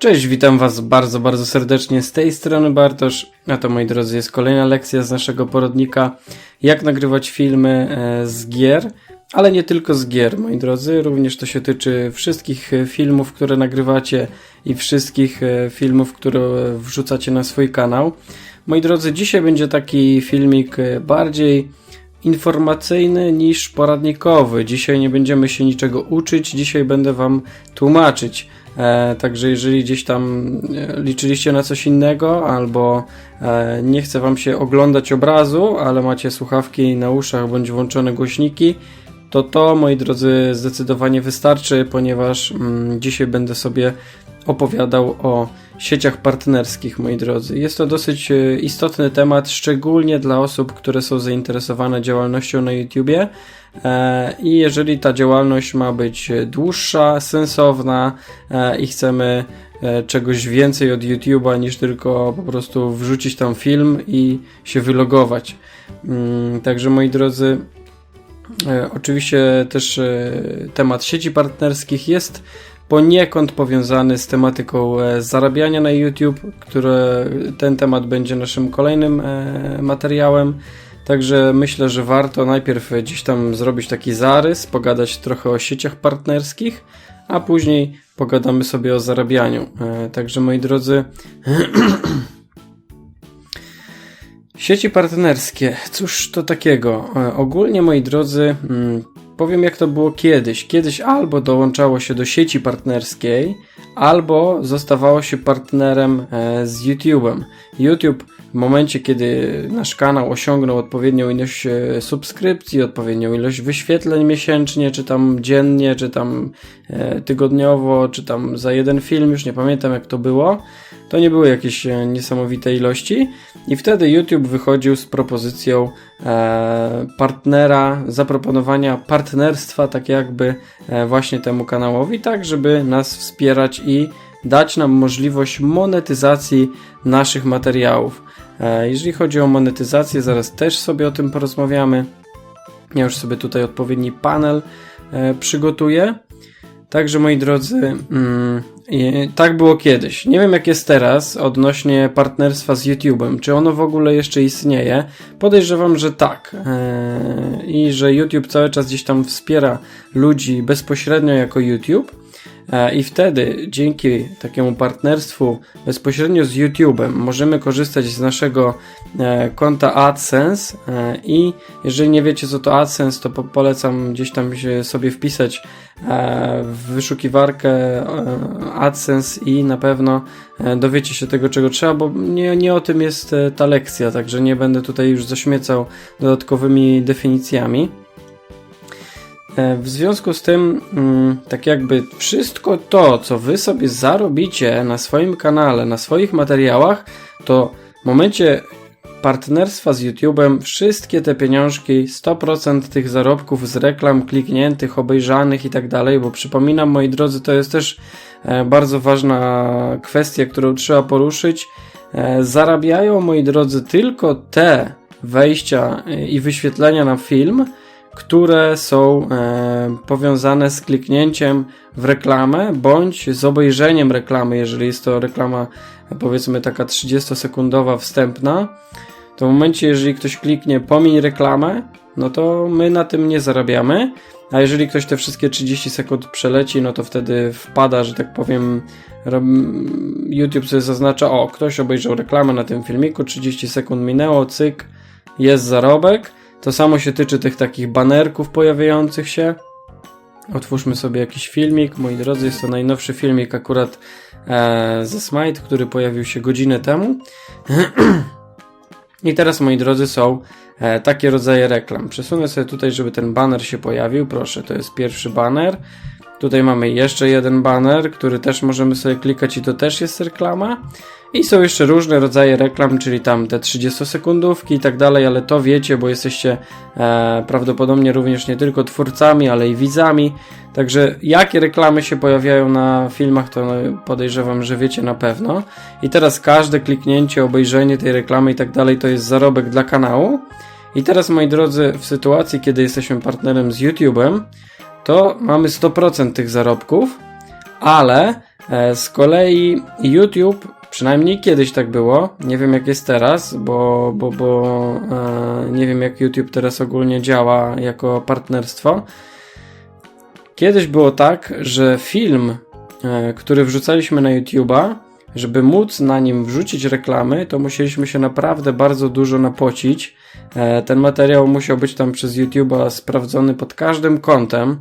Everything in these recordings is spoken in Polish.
Cześć, witam Was bardzo, bardzo serdecznie z tej strony Bartosz. A to moi drodzy jest kolejna lekcja z naszego poradnika jak nagrywać filmy e, z gier, ale nie tylko z gier, moi drodzy, również to się tyczy wszystkich e, filmów, które nagrywacie i wszystkich e, filmów, które wrzucacie na swój kanał. Moi drodzy, dzisiaj będzie taki filmik bardziej informacyjny niż poradnikowy. Dzisiaj nie będziemy się niczego uczyć, dzisiaj będę Wam tłumaczyć także jeżeli gdzieś tam e, liczyliście na coś innego, albo e, nie chce Wam się oglądać obrazu, ale macie słuchawki na uszach bądź włączone głośniki, to to, moi drodzy, zdecydowanie wystarczy, ponieważ mm, dzisiaj będę sobie opowiadał o sieciach partnerskich, moi drodzy. Jest to dosyć e, istotny temat, szczególnie dla osób, które są zainteresowane działalnością na YouTubie. E, I jeżeli ta działalność ma być dłuższa, sensowna e, i chcemy czegoś więcej od YouTube'a niż tylko po prostu wrzucić tam film i się wylogować. Mm, także moi drodzy, oczywiście też temat sieci partnerskich jest poniekąd powiązany z tematyką e, zarabiania na YouTube, które ten temat będzie naszym kolejnym e, materiałem. Także myślę, że warto najpierw gdzieś tam zrobić taki zarys, pogadać trochę o sieciach partnerskich, a później pogadamy sobie o zarabianiu. E, także moi drodzy, sieci partnerskie, cóż to takiego? Ogólnie moi drodzy, mm, Powiem jak to było kiedyś. Kiedyś albo dołączało się do sieci partnerskiej, albo zostawało się partnerem e, z YouTube'em. YouTube w momencie, kiedy nasz kanał osiągnął odpowiednią ilość e, subskrypcji, odpowiednią ilość wyświetleń miesięcznie, czy tam dziennie, czy tam e, tygodniowo, czy tam za jeden film, już nie pamiętam jak to było, to nie były jakieś e, niesamowite ilości. I wtedy YouTube wychodził z propozycją partnera, zaproponowania partnerstwa tak jakby właśnie temu kanałowi, tak żeby nas wspierać i dać nam możliwość monetyzacji naszych materiałów. E, jeżeli chodzi o monetyzację, zaraz też sobie o tym porozmawiamy. Ja już sobie tutaj odpowiedni panel e, przygotuję. Także moi drodzy, mm, tak było kiedyś. Nie wiem jak jest teraz odnośnie partnerstwa z YouTube'em. Czy ono w ogóle jeszcze istnieje? Podejrzewam, że tak. E, I że YouTube cały czas gdzieś tam wspiera ludzi bezpośrednio jako YouTube. E, I wtedy dzięki takiemu partnerstwu bezpośrednio z YouTube'em możemy korzystać z naszego e, konta AdSense e, i jeżeli nie wiecie co to AdSense, to polecam gdzieś tam sobie wpisać w wyszukiwarkę AdSense i na pewno dowiecie się tego czego trzeba, bo nie, nie o tym jest ta lekcja, także nie będę tutaj już zaśmiecał dodatkowymi definicjami. E, w związku z tym, mm, tak jakby wszystko to, co wy sobie zarobicie na swoim kanale, na swoich materiałach, to w momencie partnerstwa z YouTube'em wszystkie te pieniążki, 100% tych zarobków z reklam klikniętych, obejrzanych i tak dalej, bo przypominam moi drodzy, to jest też e, bardzo ważna kwestia, którą trzeba poruszyć. E, zarabiają moi drodzy tylko te wejścia i wyświetlenia na film, które są e, powiązane z kliknięciem w reklamę bądź z obejrzeniem reklamy, jeżeli jest to reklama powiedzmy taka 30-sekundowa wstępna, to w momencie, jeżeli ktoś kliknie pomiń reklamę, no to my na tym nie zarabiamy, a jeżeli ktoś te wszystkie 30 sekund przeleci, no to wtedy wpada, że tak powiem, YouTube sobie zaznacza, o, ktoś obejrzał reklamę na tym filmiku, 30 sekund minęło, cyk, jest zarobek, to samo się tyczy tych takich banerków pojawiających się. Otwórzmy sobie jakiś filmik. Moi drodzy, jest to najnowszy filmik akurat e, ze Smite, który pojawił się godzinę temu. I teraz, moi drodzy, są e, takie rodzaje reklam. Przesunę sobie tutaj, żeby ten banner się pojawił. Proszę, to jest pierwszy banner. Tutaj mamy jeszcze jeden banner, który też możemy sobie klikać i to też jest reklama. I są jeszcze różne rodzaje reklam, czyli tam te 30-sekundówki i tak dalej, ale to wiecie, bo jesteście e, prawdopodobnie również nie tylko twórcami, ale i widzami. Także jakie reklamy się pojawiają na filmach, to podejrzewam, że wiecie na pewno. I teraz każde kliknięcie, obejrzenie tej reklamy i tak dalej to jest zarobek dla kanału. I teraz, moi drodzy, w sytuacji, kiedy jesteśmy partnerem z YouTube'em, to mamy 100% tych zarobków, ale E, z kolei YouTube, przynajmniej kiedyś tak było, nie wiem jak jest teraz, bo, bo, bo e, nie wiem jak YouTube teraz ogólnie działa jako partnerstwo. Kiedyś było tak, że film, e, który wrzucaliśmy na YouTube'a, żeby móc na nim wrzucić reklamy, to musieliśmy się naprawdę bardzo dużo napocić. E, ten materiał musiał być tam przez YouTube'a sprawdzony pod każdym kątem,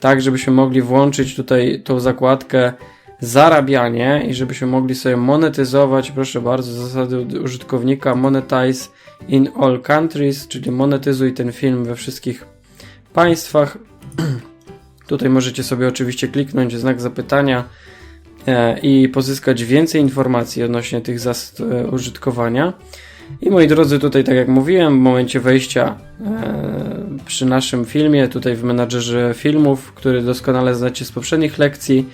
tak żebyśmy mogli włączyć tutaj tą zakładkę zarabianie i żebyśmy mogli sobie monetyzować, proszę bardzo, zasady użytkownika monetize in all countries, czyli monetyzuj ten film we wszystkich państwach. Tutaj możecie sobie oczywiście kliknąć znak zapytania i pozyskać więcej informacji odnośnie tych zasad e, użytkowania. I moi drodzy, tutaj tak jak mówiłem, w momencie wejścia e, przy naszym filmie, tutaj w menadżerze filmów, który doskonale znacie z poprzednich lekcji,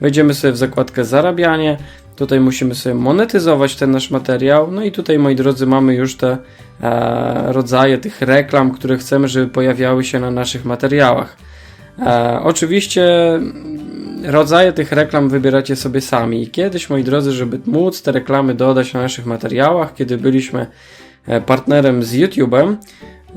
wejdziemy sobie w zakładkę zarabianie. Tutaj musimy sobie monetyzować ten nasz materiał. No i tutaj, moi drodzy, mamy już te e, rodzaje tych reklam, które chcemy, żeby pojawiały się na naszych materiałach. E, oczywiście rodzaje tych reklam wybieracie sobie sami. Kiedyś, moi drodzy, żeby móc te reklamy dodać na naszych materiałach, kiedy byliśmy e, partnerem z YouTube'em,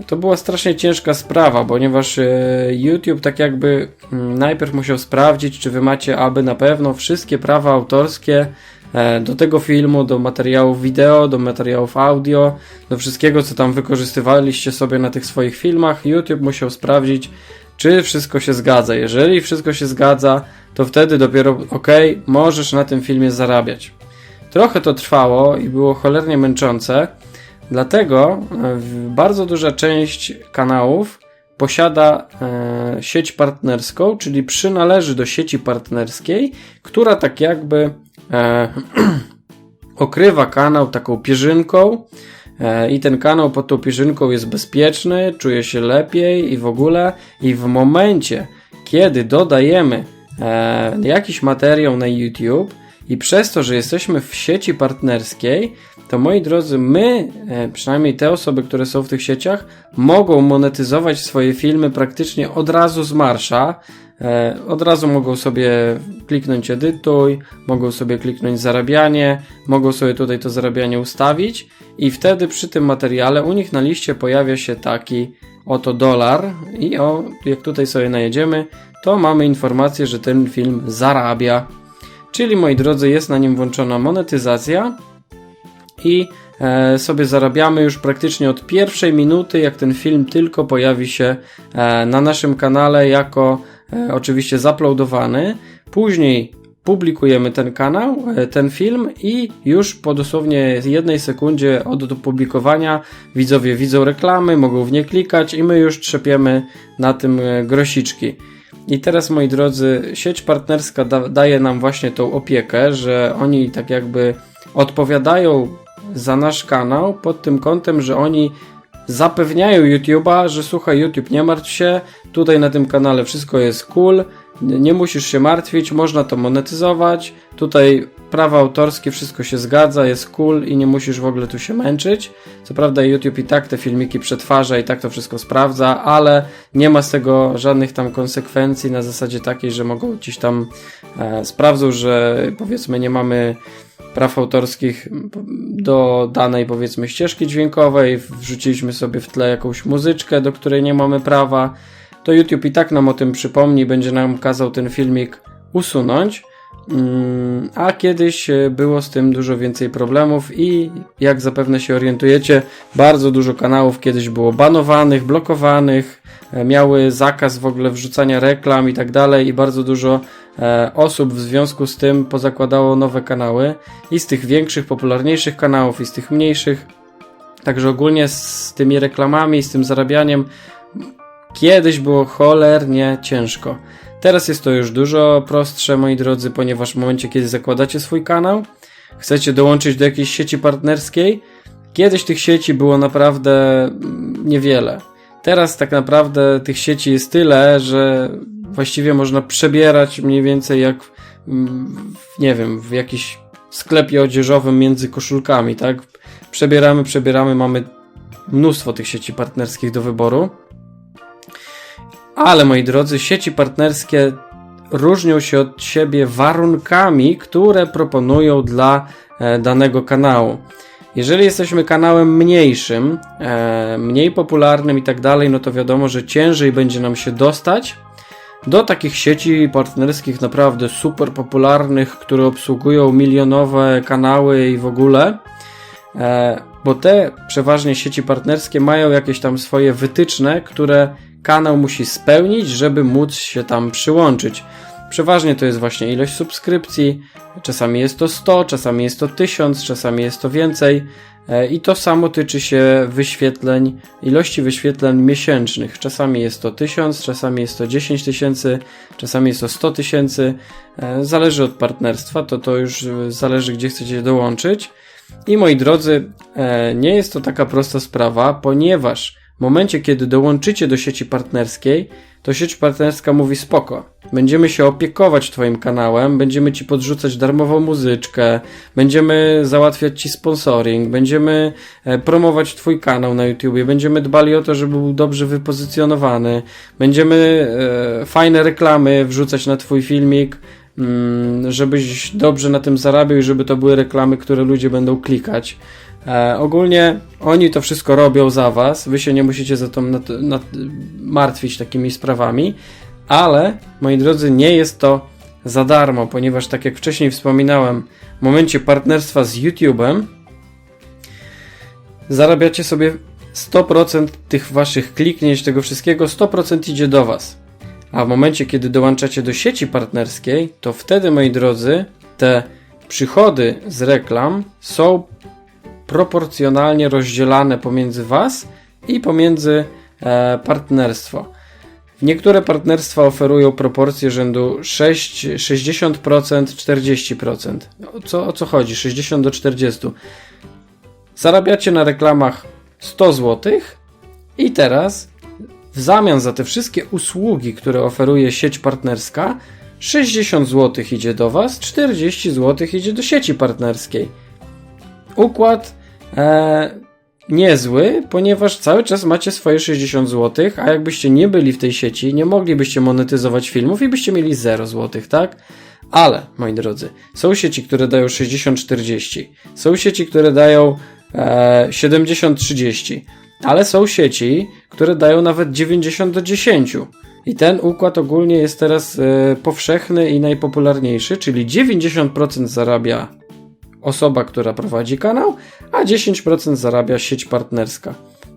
to była strasznie ciężka sprawa, ponieważ e, YouTube tak jakby mm, najpierw musiał sprawdzić, czy wy macie aby na pewno wszystkie prawa autorskie e, do tego filmu, do materiałów wideo, do materiałów audio, do wszystkiego, co tam wykorzystywaliście sobie na tych swoich filmach. YouTube musiał sprawdzić, czy wszystko się zgadza. Jeżeli wszystko się zgadza, to wtedy dopiero ok, możesz na tym filmie zarabiać. Trochę to trwało i było cholernie męczące, dlatego e, bardzo duża część kanałów posiada e, sieć partnerską, czyli przynależy do sieci partnerskiej, która tak jakby e, okrywa kanał taką pierzynką i ten kanał pod tą pierzynką jest bezpieczny, czuje się lepiej i w ogóle i w momencie, kiedy dodajemy e, jakiś materiał na YouTube i przez to, że jesteśmy w sieci partnerskiej, to moi drodzy, my, e, przynajmniej te osoby, które są w tych sieciach, mogą monetyzować swoje filmy praktycznie od razu z marsza. E, od razu mogą sobie kliknąć edytuj, mogą sobie kliknąć zarabianie, mogą sobie tutaj to zarabianie ustawić i wtedy przy tym materiale u nich na liście pojawia się taki oto dolar i o, jak tutaj sobie najedziemy, to mamy informację, że ten film zarabia. Czyli moi drodzy, jest na nim włączona monetyzacja i sobie zarabiamy już praktycznie od pierwszej minuty, jak ten film tylko pojawi się e, na naszym kanale jako e, oczywiście zaploadowany. Później publikujemy ten kanał, e, ten film i już po dosłownie jednej sekundzie od opublikowania widzowie widzą reklamy, mogą w nie klikać i my już trzepiemy na tym e, grosiczki. I teraz, moi drodzy, sieć partnerska da, daje nam właśnie tą opiekę, że oni tak jakby odpowiadają za nasz kanał pod tym kątem, że oni zapewniają YouTube'a, że słuchaj YouTube, nie martw się, tutaj na tym kanale wszystko jest cool, nie musisz się martwić, można to monetyzować, tutaj prawa autorskie, wszystko się zgadza, jest cool i nie musisz w ogóle tu się męczyć. Co prawda YouTube i tak te filmiki przetwarza i tak to wszystko sprawdza, ale nie ma z tego żadnych tam konsekwencji na zasadzie takiej, że mogą gdzieś tam e, sprawdzą, że powiedzmy nie mamy praw autorskich do danej powiedzmy ścieżki dźwiękowej, wrzuciliśmy sobie w tle jakąś muzyczkę, do której nie mamy prawa, to YouTube i tak nam o tym przypomni, będzie nam kazał ten filmik usunąć. Mm, a kiedyś e, było z tym dużo więcej problemów i jak zapewne się orientujecie, bardzo dużo kanałów kiedyś było banowanych, blokowanych, e, miały zakaz w ogóle wrzucania reklam i tak dalej i bardzo dużo e, osób w związku z tym pozakładało nowe kanały i z tych większych, popularniejszych kanałów i z tych mniejszych. Także ogólnie z tymi reklamami, z tym zarabianiem kiedyś było cholernie ciężko. Teraz jest to już dużo prostsze, moi drodzy, ponieważ w momencie, kiedy zakładacie swój kanał, chcecie dołączyć do jakiejś sieci partnerskiej, kiedyś tych sieci było naprawdę mm, niewiele. Teraz tak naprawdę tych sieci jest tyle, że właściwie można przebierać mniej więcej jak, nie wiem, w jakiś sklepie odzieżowym między koszulkami, tak? Przebieramy, przebieramy, mamy mnóstwo tych sieci partnerskich do wyboru. Ale moi drodzy, sieci partnerskie różnią się od siebie warunkami, które proponują dla e, danego kanału. Jeżeli jesteśmy kanałem mniejszym, e, mniej popularnym i tak dalej, no to wiadomo, że ciężej będzie nam się dostać do takich sieci partnerskich naprawdę super popularnych, które obsługują milionowe kanały i w ogóle. E, bo te przeważnie sieci partnerskie mają jakieś tam swoje wytyczne, które kanał musi spełnić, żeby móc się tam przyłączyć. Przeważnie to jest właśnie ilość subskrypcji, czasami jest to 100, czasami jest to 1000, czasami jest to więcej. E, I to samo tyczy się wyświetleń, ilości wyświetleń miesięcznych. Czasami jest to 1000, czasami jest to 10 tysięcy, czasami jest to 100 tysięcy. E, zależy od partnerstwa, to to już zależy, gdzie chcecie dołączyć. I moi drodzy, e, nie jest to taka prosta sprawa, ponieważ w momencie, kiedy dołączycie do sieci partnerskiej, to sieć partnerska mówi spoko. Będziemy się opiekować Twoim kanałem, będziemy Ci podrzucać darmową muzyczkę, będziemy załatwiać Ci sponsoring, będziemy e, promować Twój kanał na YouTubie, będziemy dbali o to, żeby był dobrze wypozycjonowany, będziemy e, fajne reklamy wrzucać na Twój filmik, mm, żebyś dobrze na tym zarabiał i żeby to były reklamy, które ludzie będą klikać. E, ogólnie oni to wszystko robią za was, wy się nie musicie za to nad, nad, martwić takimi sprawami, ale moi drodzy, nie jest to za darmo, ponieważ tak jak wcześniej wspominałem, w momencie partnerstwa z YouTube'em zarabiacie sobie 100% tych waszych kliknięć, tego wszystkiego, 100% idzie do was. A w momencie, kiedy dołączacie do sieci partnerskiej, to wtedy, moi drodzy, te przychody z reklam są proporcjonalnie rozdzielane pomiędzy Was i pomiędzy e, partnerstwo. Niektóre partnerstwa oferują proporcje rzędu 6, 60%, 40%. O co, o co chodzi? 60 do 40. Zarabiacie na reklamach 100 zł i teraz w zamian za te wszystkie usługi, które oferuje sieć partnerska, 60 zł idzie do Was, 40 zł idzie do sieci partnerskiej. Układ e, niezły, ponieważ cały czas macie swoje 60 zł, a jakbyście nie byli w tej sieci, nie moglibyście monetyzować filmów i byście mieli 0 zł, tak? Ale, moi drodzy, są sieci, które dają 60-40, są sieci, które dają e, 70-30, ale są sieci, które dają nawet 90 do 10. I ten układ ogólnie jest teraz e, powszechny i najpopularniejszy, czyli 90% zarabia osoba, która prowadzi kanał, a 10% zarabia sieć partnerska.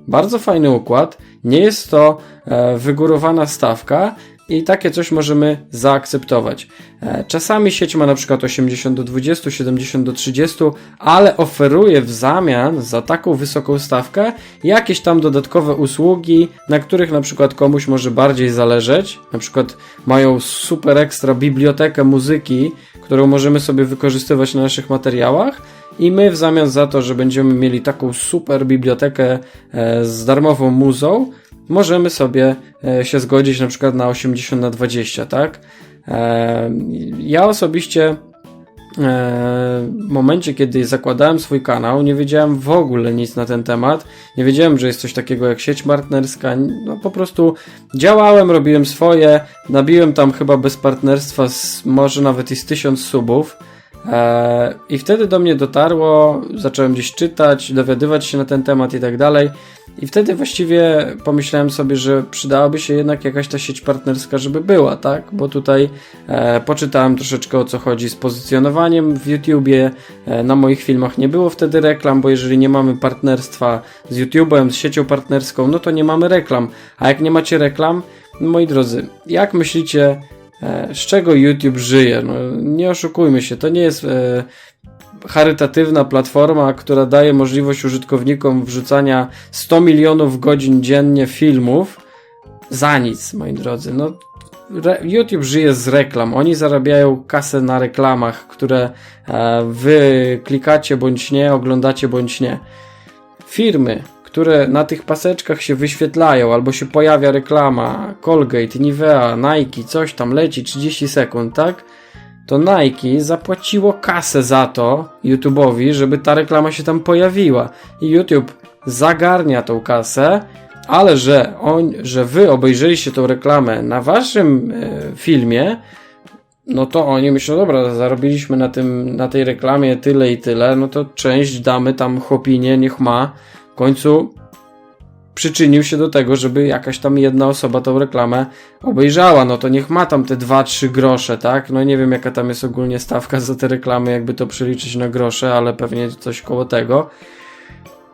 Bardzo fajny układ, nie jest to e, wygórowana stawka i takie coś możemy zaakceptować. E, czasami sieć ma na przykład 80 do 20, 70 do 30, ale oferuje w zamian za taką wysoką stawkę jakieś tam dodatkowe usługi, na których na przykład komuś może bardziej zależeć. Na przykład mają super ekstra bibliotekę muzyki, którą możemy sobie wykorzystywać na naszych materiałach. I my w zamian za to, że będziemy mieli taką super bibliotekę e, z darmową muzą, możemy sobie e, się zgodzić na przykład na 80 na 20, tak? E, ja osobiście w momencie, kiedy zakładałem swój kanał, nie wiedziałem w ogóle nic na ten temat. Nie wiedziałem, że jest coś takiego jak sieć partnerska. No po prostu działałem, robiłem swoje, nabiłem tam chyba bez partnerstwa z, może nawet i z tysiąc subów. E, I wtedy do mnie dotarło, zacząłem gdzieś czytać, dowiadywać się na ten temat i tak dalej. I wtedy właściwie pomyślałem sobie, że przydałaby się jednak jakaś ta sieć partnerska, żeby była, tak? Bo tutaj e, poczytałem troszeczkę o co chodzi z pozycjonowaniem w YouTubie. E, na moich filmach nie było wtedy reklam, bo jeżeli nie mamy partnerstwa z YouTube'em, z siecią partnerską, no to nie mamy reklam. A jak nie macie reklam, no moi drodzy, jak myślicie, z czego YouTube żyje? No, nie oszukujmy się, to nie jest e, charytatywna platforma, która daje możliwość użytkownikom wrzucania 100 milionów godzin dziennie filmów za nic, moi drodzy. No, YouTube żyje z reklam. Oni zarabiają kasę na reklamach, które e, wy klikacie bądź nie, oglądacie bądź nie. Firmy, które na tych paseczkach się wyświetlają, albo się pojawia reklama Colgate, Nivea, Nike, coś tam leci 30 sekund, tak? to Nike zapłaciło kasę za to YouTube'owi, żeby ta reklama się tam pojawiła. I YouTube zagarnia tą kasę, ale że, on, że wy obejrzeliście tą reklamę na waszym e, filmie, no to oni myślą, dobra, zarobiliśmy na tym, na tej reklamie tyle i tyle, no to część damy tam chopinie, niech ma. Końcu przyczynił się do tego, żeby jakaś tam jedna osoba tą reklamę obejrzała, no to niech ma tam te 2-3 grosze, tak? No nie wiem jaka tam jest ogólnie stawka za te reklamy, jakby to przeliczyć na grosze, ale pewnie coś koło tego.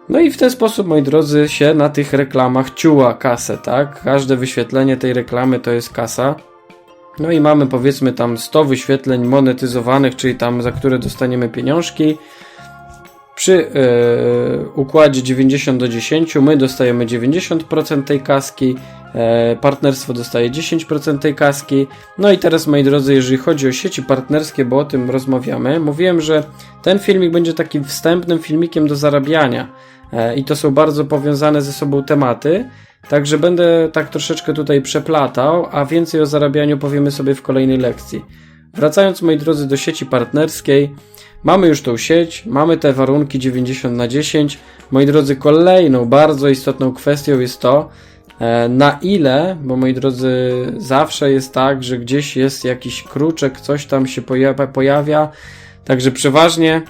No i w ten sposób, moi drodzy, się na tych reklamach ciuła kasę, tak? Każde wyświetlenie tej reklamy to jest kasa. No i mamy powiedzmy tam 100 wyświetleń monetyzowanych, czyli tam za które dostaniemy pieniążki. Przy yy, układzie 90 do 10 my dostajemy 90% tej kaski, yy, partnerstwo dostaje 10% tej kaski. No i teraz moi drodzy, jeżeli chodzi o sieci partnerskie, bo o tym rozmawiamy, mówiłem, że ten filmik będzie takim wstępnym filmikiem do zarabiania yy, i to są bardzo powiązane ze sobą tematy. Także będę tak troszeczkę tutaj przeplatał, a więcej o zarabianiu powiemy sobie w kolejnej lekcji. Wracając moi drodzy do sieci partnerskiej, mamy już tą sieć, mamy te warunki 90 na 10. Moi drodzy, kolejną bardzo istotną kwestią jest to, e, na ile, bo moi drodzy, zawsze jest tak, że gdzieś jest jakiś kruczek, coś tam się pojawia, pojawia. także przeważnie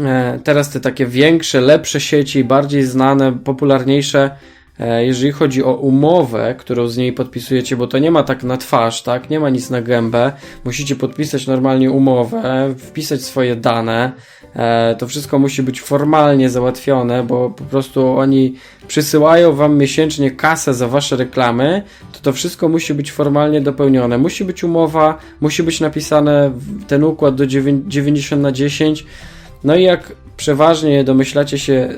e, teraz te takie większe, lepsze sieci, bardziej znane, popularniejsze, jeżeli chodzi o umowę, którą z niej podpisujecie, bo to nie ma tak na twarz, tak? Nie ma nic na gębę. Musicie podpisać normalnie umowę, wpisać swoje dane. E, to wszystko musi być formalnie załatwione, bo po prostu oni przysyłają wam miesięcznie kasę za wasze reklamy, to to wszystko musi być formalnie dopełnione. Musi być umowa, musi być napisane ten układ do 90 na 10. No i jak przeważnie domyślacie się,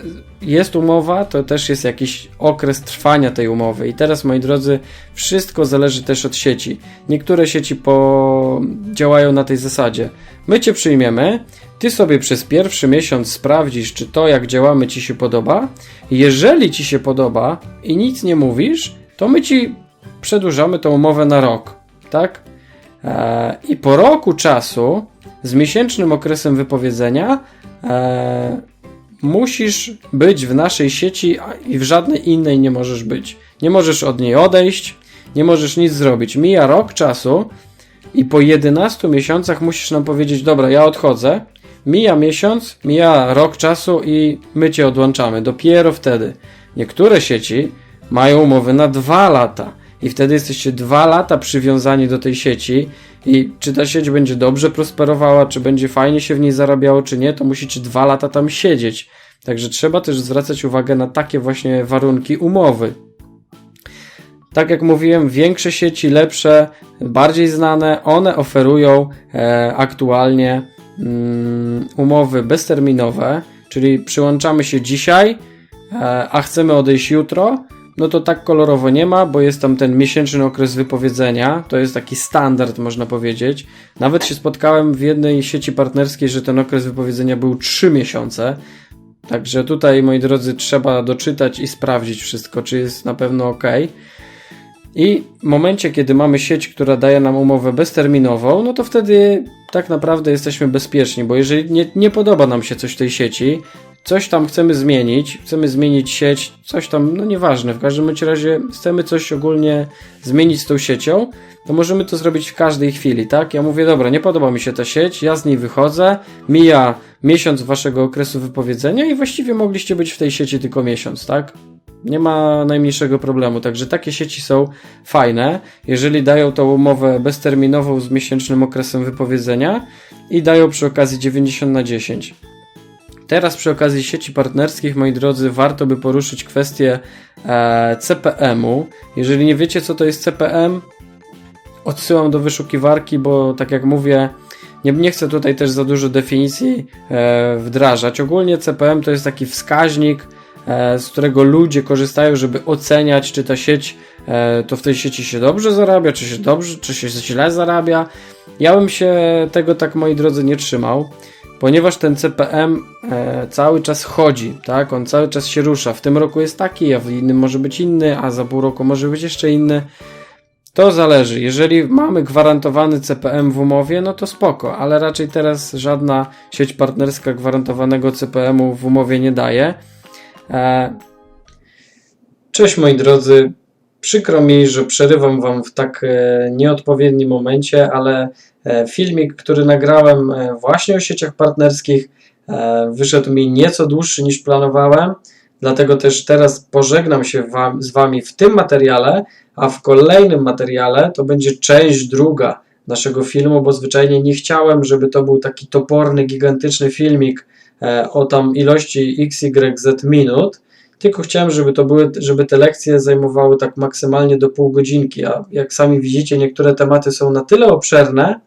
jest umowa, to też jest jakiś okres trwania tej umowy. I teraz, moi drodzy, wszystko zależy też od sieci. Niektóre sieci po... działają na tej zasadzie. My cię przyjmiemy, ty sobie przez pierwszy miesiąc sprawdzisz, czy to, jak działamy, ci się podoba. Jeżeli ci się podoba i nic nie mówisz, to my ci przedłużamy tą umowę na rok, tak? Eee, I po roku czasu, z miesięcznym okresem wypowiedzenia, e, musisz być w naszej sieci i w żadnej innej nie możesz być. Nie możesz od niej odejść, nie możesz nic zrobić. Mija rok czasu i po 11 miesiącach musisz nam powiedzieć: Dobra, ja odchodzę. Mija miesiąc, mija rok czasu i my cię odłączamy. Dopiero wtedy. Niektóre sieci mają umowy na dwa lata i wtedy jesteście dwa lata przywiązani do tej sieci i czy ta sieć będzie dobrze prosperowała, czy będzie fajnie się w niej zarabiało, czy nie, to musicie dwa lata tam siedzieć. Także trzeba też zwracać uwagę na takie właśnie warunki umowy. Tak jak mówiłem, większe sieci, lepsze, bardziej znane, one oferują e, aktualnie mm, umowy bezterminowe, czyli przyłączamy się dzisiaj, e, a chcemy odejść jutro, no to tak kolorowo nie ma, bo jest tam ten miesięczny okres wypowiedzenia. To jest taki standard, można powiedzieć. Nawet się spotkałem w jednej sieci partnerskiej, że ten okres wypowiedzenia był 3 miesiące. Także tutaj, moi drodzy, trzeba doczytać i sprawdzić wszystko, czy jest na pewno ok. I w momencie, kiedy mamy sieć, która daje nam umowę bezterminową, no to wtedy tak naprawdę jesteśmy bezpieczni, bo jeżeli nie, nie podoba nam się coś tej sieci, coś tam chcemy zmienić, chcemy zmienić sieć, coś tam, no nieważne, w każdym razie chcemy coś ogólnie zmienić z tą siecią, to możemy to zrobić w każdej chwili, tak? Ja mówię, dobra, nie podoba mi się ta sieć, ja z niej wychodzę, mija miesiąc waszego okresu wypowiedzenia i właściwie mogliście być w tej sieci tylko miesiąc, tak? Nie ma najmniejszego problemu, także takie sieci są fajne, jeżeli dają tą umowę bezterminową z miesięcznym okresem wypowiedzenia i dają przy okazji 90 na 10. Teraz przy okazji sieci partnerskich, moi drodzy, warto by poruszyć kwestię e, CPM-u. Jeżeli nie wiecie, co to jest CPM, odsyłam do wyszukiwarki, bo tak jak mówię, nie, nie chcę tutaj też za dużo definicji e, wdrażać. Ogólnie CPM to jest taki wskaźnik, e, z którego ludzie korzystają, żeby oceniać, czy ta sieć, e, to w tej sieci się dobrze zarabia, czy się dobrze, czy się źle zarabia. Ja bym się tego tak, moi drodzy, nie trzymał ponieważ ten CPM e, cały czas chodzi, tak? On cały czas się rusza. W tym roku jest taki, a w innym może być inny, a za pół roku może być jeszcze inny. To zależy. Jeżeli mamy gwarantowany CPM w umowie, no to spoko, ale raczej teraz żadna sieć partnerska gwarantowanego CPM-u w umowie nie daje. E, cześć moi drodzy. Przykro mi, że przerywam Wam w tak e, nieodpowiednim momencie, ale e, filmik, który nagrałem e, właśnie o sieciach partnerskich, wyszedł mi nieco dłuższy niż planowałem. Dlatego też teraz pożegnam się wam, z Wami w tym materiale, a w kolejnym materiale to będzie część druga naszego filmu, bo zwyczajnie nie chciałem, żeby to był taki toporny, gigantyczny filmik o tam ilości XYZ minut, tylko chciałem, żeby to były, żeby te lekcje zajmowały tak maksymalnie do pół godzinki, a jak sami widzicie, niektóre tematy są na tyle obszerne,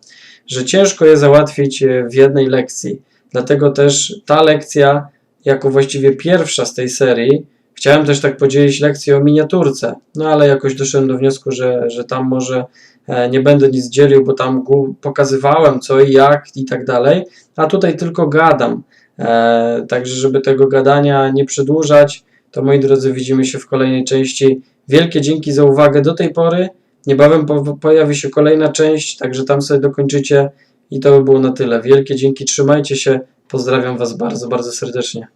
że ciężko je załatwić e, w jednej lekcji. Dlatego też ta lekcja, jako właściwie pierwsza z tej serii, chciałem też tak podzielić lekcję o miniaturce, no ale jakoś doszedłem do wniosku, że, że tam może e, nie będę nic dzielił, bo tam pokazywałem co i jak i tak dalej, a tutaj tylko gadam. E, także, żeby tego gadania nie przedłużać, to moi drodzy, widzimy się w kolejnej części. Wielkie dzięki za uwagę do tej pory. Niebawem po, pojawi się kolejna część, także tam sobie dokończycie. I to by było na tyle. Wielkie dzięki, trzymajcie się. Pozdrawiam Was bardzo, bardzo serdecznie.